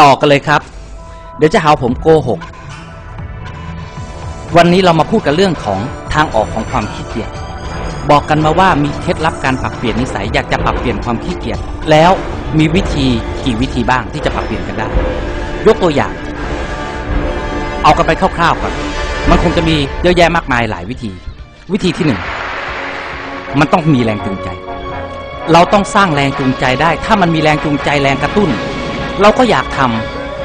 ต่อกันเลยครับ เดี๋ยวจะหาวผมโกหก วันนี้เรามาพูดกันเรื่องของทางออกของความขี้เกียจ บอกกันมาว่ามีเคล็ดลับการปรับเปลี่ยนนิสัยอยากจะปรับเปลี่ยนความขี้เกียจ แล้วมีวิธีกี่วิธีบ้างที่จะปรับเปลี่ยนกันได้ ยกตัวอย่าง เอากันไปคร่าวๆก่อน มันคงจะมีเยอะแยะมากมายหลายวิธี วิธีที่หนึ่ง มันต้องมีแรงจูงใจ เราต้องสร้างแรงจูงใจได้ ถ้ามันมีแรงจูงใจแรงกระตุ้น เราก็อยากท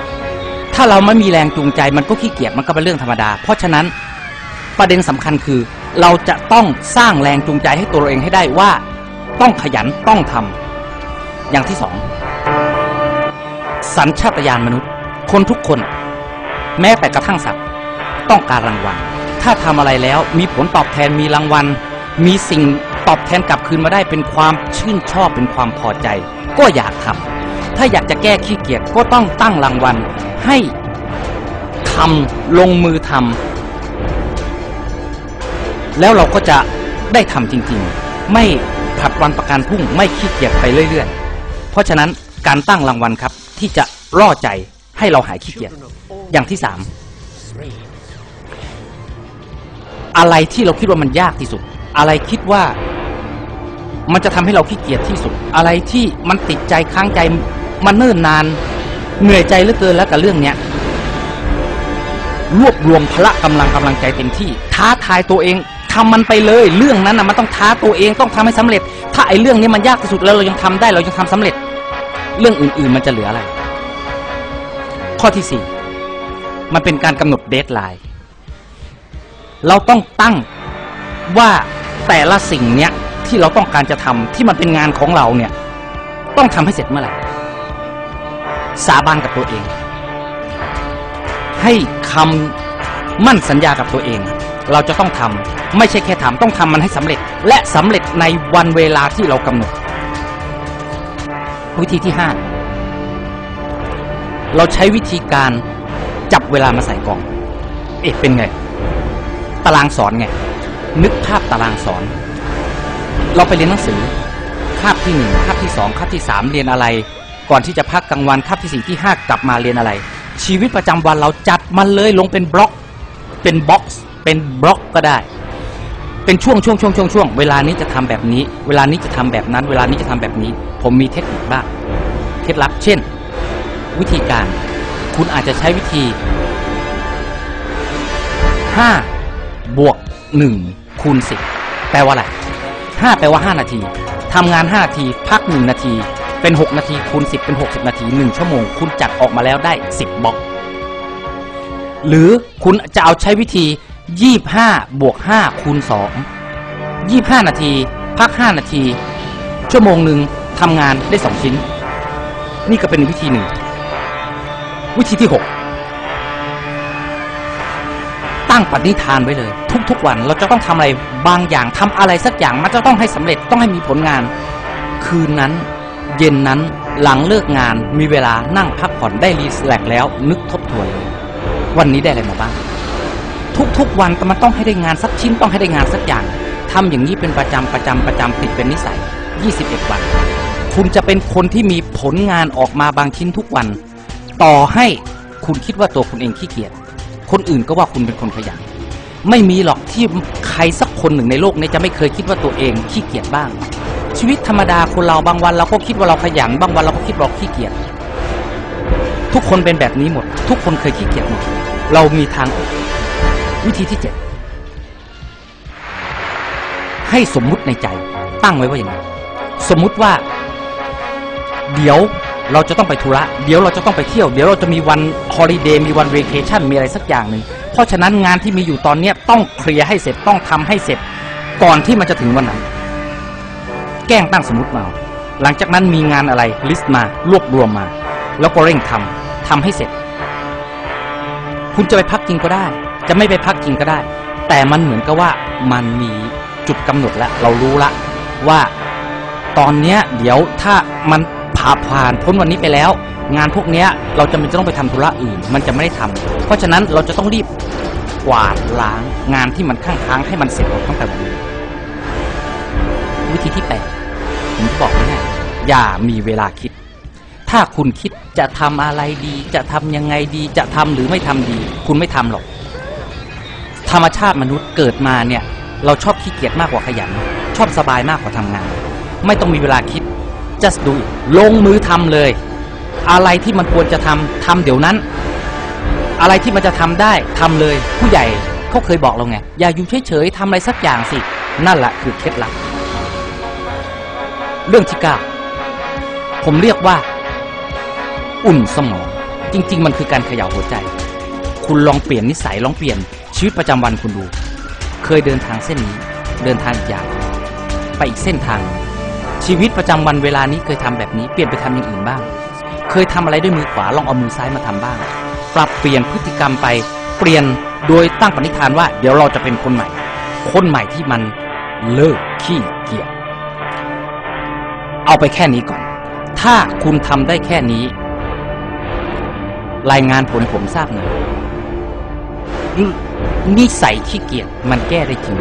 ำถ้าเราไม่มีแรงจูงใจมันก็ขี้เกียจมันก็เป็นเรื่องธรรมดา เพราะฉะนั้นประเด็นสำคัญคือ เราจะต้องสร้างแรงจูงใจให้ตัวเราเองให้ได้ว่า ต้องขยันต้องทำอย่างที่สองสัญชาตญาณมนุษย์ คนทุกคน แม้แต่กระทั่งสัตว์ ต้องการรางวัล ถ้าทำอะไรแล้วมีผลตอบแทนมีรางวัล มีสิ่งตอบแทนกลับคืนมาได้เป็นความชื่นชอบเป็นความพอใจ ก็อยากทำ ถ้าอยากจะแก้ขี้เกียจก็ต้องตั้งรางวัล ให้ทำลงมือทำแล้วเราก็จะได้ทำจริงๆ ไม่ผัดวันประกันพรุ่งไม่ขี้เกียจไปเรื่อยๆ เพราะฉะนั้นการตั้งรางวัลครับที่จะล่อใจให้เราหายขี้เกียจอย่างที่สามอะไรที่เราคิดว่ามันยากที่สุด อะไรคิดว่ามันจะทำให้เราขี้เกียจที่สุด อะไรที่มันติดใจค้างใจ มันเนิ่นนาน เหนื่อยใจเหลือเกินแล้วกับเรื่องเนี้ยรวบรวมพละกำลังกำลังใจเต็มที่ ท้าทายตัวเองทำมันไปเลย เรื่องนั้นนะมันต้องท้าตัวเองต้องทำให้สำเร็จ ถ้าไอ้เรื่องนี้มันยากที่สุดแล้วเรายังทำได้เรายังทำสำเร็จ เรื่องอื่น ๆ มันจะเหลืออะไร ข้อที่สี่มันเป็นการกำหนดเดทไลน์เราต้องตั้งว่าแต่ละสิ่งเนี้ยที่เราต้องการจะทำที่มันเป็นงานของเราเนี่ย ต้องทำให้เสร็จเมื่อไหร่ สาบานกับตัวเอง ให้คำมั่นสัญญากับตัวเอง เราจะต้องทำไม่ใช่แค่ทำต้องทำมันให้สำเร็จ และสำเร็จในวันเวลาที่เรากำหนด วิธีที่ห้าเราใช้วิธีการจับเวลามาใส่กล่อง เอ๊ะเป็นไง ตารางสอนไง นึกภาพตารางสอน เราไปเรียนหนังสือ คาบที่หนึ่งคาบที่สองคาบที่สามเรียนอะไร ก่อนที่จะพักกลางวันคาบที่สี่ที่ห้ากลับมาเรียนอะไร ชีวิตประจำวันเราจัดมันเลยลงเป็นบล็อก เป็นบ็อกซ์เป็นบล็อกก็ได้ เป็นช่วงช่วงช่วงช่วงช่วงเวลานี้จะทำแบบนี้ เวลานี้จะทำแบบนั้น เวลานี้จะทำแบบนี้ ผมมีเทคนิคบ้างเคล็ดลับ เช่น วิธีการ คุณอาจจะใช้วิธี 5 บวก 1 คูณ 10 แปลว่าอะไร 5 แปลว่า 5 นาทีทำงาน 5 นาที พัก 1 นาที เป็น 6 นาทีคูณ 10 เป็น 60 นาที 1 ชั่วโมง คุณจัดออกมาแล้วได้ 10บล็อก หรือคุณจะเอาใช้วิธี 25 บวก 5 คูณ 2 25 นาที พัก 5 นาที ชั่วโมงหนึ่งทำงานได้ 2 ชิ้น นี่ก็เป็นวิธีหนึ่ง วิธีที่ 6ตั้งปณิธานไว้เลย ทุกๆวันเราจะต้องทำอะไรบางอย่างทำอะไรสักอย่างมันจะต้องให้สำเร็จต้องให้มีผลงาน คืนนั้น เย็นนั้นหลังเลิกงานมีเวลานั่งพักผ่อนได้รีแลกแล้ว นึกทบทวนเลยวันนี้ได้อะไรมาบ้าง ทุกๆวันแต่มันต้องให้ได้งานสักชิ้นต้องให้ได้งานสักอย่างทำอย่างนี้เป็นประจำประจำประจำติดเป็นนิสัย 21 วัน คุณจะเป็นคนที่มีผลงานออกมาบางชิ้นทุกวัน ต่อให้คุณคิดว่าตัวคุณเองขี้เกียจคนอื่นก็ว่าคุณเป็นคนขยันไม่มีหรอกที่ใครสักคนหนึ่งในโลกนี้จะไม่เคยคิดว่าตัวเองขี้เกียจบ้าง ชีวิตธรรมดาคนเราบางวันเราก็คิดว่าเราขยันบางวันเราก็คิดว่าเราขี้เกียจทุกคนเป็นแบบนี้หมด ทุกคนเคยขี้เกียจหมด เรามีทางวิธีที่เจ็ดให้สมมุติในใจ ตั้งไว้ว่าอย่างไรสมมุติว่า เดี๋ยวเราจะต้องไปธุระ เดี๋ยวเราจะต้องไปเที่ยว เดี๋ยวเราจะมีวันฮอลิเดย์มีวันเวเคชั่นมีอะไรสักอย่างหนึ่งเพราะฉะนั้นงานที่มีอยู่ตอนเนี้ยต้องเคลียร์ให้เสร็จต้องทำให้เสร็จ ก่อนที่มันจะถึงวันนั้น แกล้งตั้งสมมติมาหลังจากนั้นมีงานอะไรลิสต์มารวบรวมมา แล้วก็เร่งทำทำให้เสร็จ คุณจะไปพักจริงก็ได้ จะไม่ไปพักจริงก็ได้ แต่มันเหมือนกับว่ามันมีจุดกำหนดแล้วเรารู้ละว่าตอนเนี้ยเดี๋ยวถ้ามันผ่าผ่านพ้นวันนี้ไปแล้ว งานพวกเนี้ยเราจะไม่ต้องไปทำธุระอื่น มันจะไม่ได้ทำเพราะฉะนั้นเราจะต้องรีบกวาดล้างงานที่มันข้างค้างให้มันเสร็จหมดตั้งแต่วันนี้วิธีที่แปด ผมบอกง่ายๆอย่ามีเวลาคิด ถ้าคุณคิดจะทำอะไรดี จะทำยังไงดี จะทำหรือไม่ทำดี คุณไม่ทำหรอก ธรรมชาติมนุษย์เกิดมาเนี่ย เราชอบขี้เกียจมากกว่าขยัน ชอบสบายมากกว่าทำงาน ไม่ต้องมีเวลาคิด just do it ลงมือทำเลย อะไรที่มันควรจะทำทำเดี๋ยวนั้น อะไรที่มันจะทำได้ทำเลย ผู้ใหญ่เขาเคยบอกเราไง อย่าอยู่เฉยๆทำอะไรสักอย่างสิ นั่นแหละคือเคล็ดลับ เรื่องที่เก้าผมเรียกว่า อุ่นสมอง จริง ๆ มันคือการเขย่าหัวใจ คุณลองเปลี่ยนนิสัยลองเปลี่ยนชีวิตประจำวันคุณดู เคยเดินทางเส้นนี้ เดินทางอีกอย่างไปอีกเส้นทาง ชีวิตประจำวันเวลานี้เคยทำแบบนี้เปลี่ยนไปทำอย่างอื่นบ้าง เคยทำอะไรด้วยมือขวาลองเอามือซ้ายมาทำบ้าง ปรับเปลี่ยนพฤติกรรมไปเปลี่ยนโดยตั้งปณิธานว่า เดี๋ยวเราจะเป็นคนใหม่ คนใหม่ที่มันเลิกขี้เกียจ เอาไปแค่นี้ก่อน ถ้าคุณทำได้แค่นี้ รายงานผลผมทราบหน่อยนิสัยขี้เกียจมันแก้ได้จริง